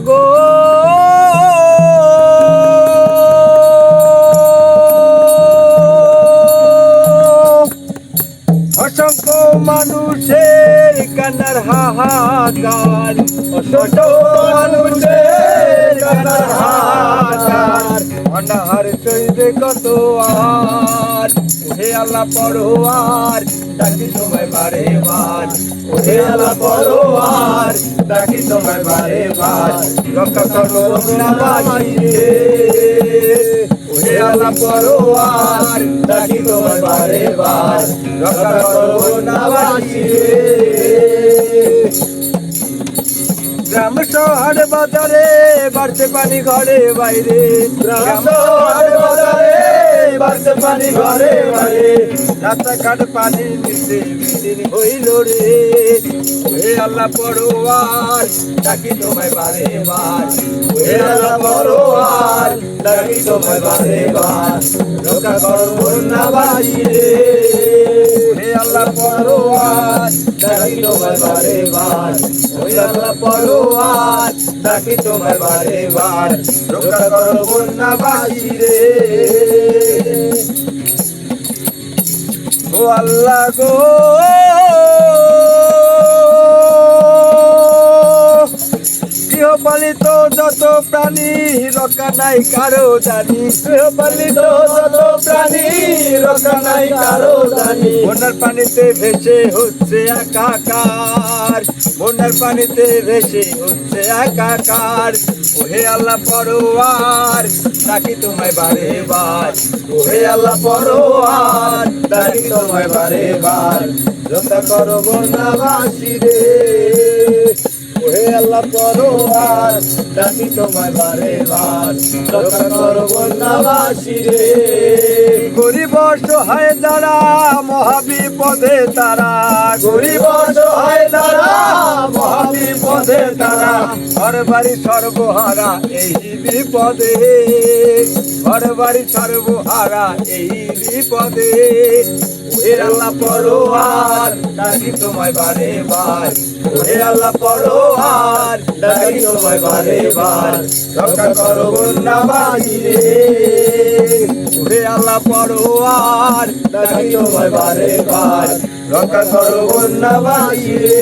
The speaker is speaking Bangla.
গো। অসংখ্য মানুষের কান্নার হাহাকার। অসংখ্য মানুষের কান্নার হাহাকার। অনাহার চইবে কত আর। হে আল্লাহ পরোয়ার, ডাকি তোমায় বারে বার। হে আল্লাহ পরোয়ার, ডাকি তোমায় বারে বার। রক্ষা করো হে আল্লাহ পরোয়ার, ডাকি তোমায় বারে বার। রক্ষা করো গ্রাম শহর বাজারে, বাড়ছে পানি ঘরে বাইরে। গ্রাম শহর বাজারে বাড়ছে পানি ঘরে বাইরে রাস্তাঘাট পানি মিশে মিশিন হইল রে। হে আল্লাহ পড়োয়ার ডাকি তোমায় বারে বার। হে আল্লাহ পড়োয়ার ডাকি তোমায় বারে বার। রক্ষা করো বন্যা বাইরে হে আল্লাহ পড়োয়ার ডাকি তোমায় বারে বার। হে আল্লাহ পড়োয়ার ডাকি তোমায় বারে বার। রক্ষা করো বন্যা বাইরে ও আল্লাহ গো। গৃহপালিত যত প্রাণী, রক্ষা নাই কারও জানি। গৃহপালিত যত প্রাণী, রক্ষা নাই কারও জানি। বন্যার পানিতে ভেসে হচ্ছে একাকার। বন্যার পানিতে ভেসে হচ্ছে একাকার। ওহে আল্লাহ পরোয়ার, ডাকি তোমায় বারে বার। ওহে আল্লাহ পরোয়ার, ডাকি তোমায় বারে বার। রক্ষা করো বন্যাবাসী রে। ওহে আল্লাহ পরোয়ার, ডাকি তোমায় বারে বার। রক্ষা করো বন্যাবাসী রে। গরিব সহায় যারা মহাবিপদে তারা, গরিব সহায় যারা মহাবিপদে তারা ঘর বাড়ি সর্বহারা এই বিপদে। ঘর বাড়ি সর্বহারা এই বিপদে। ওহে আল্লাহ পরোয়ার, ডাকি তোমায় বারে বার। ওহে আল্লাহ পরোয়ার, ডাকি তোমায় বারে বার। রক্ষা করো বাহিরে। ওহে পরোয়ার ডাকি তোমায় বারে বার রক্ষা করো বন্যা বাহিরে।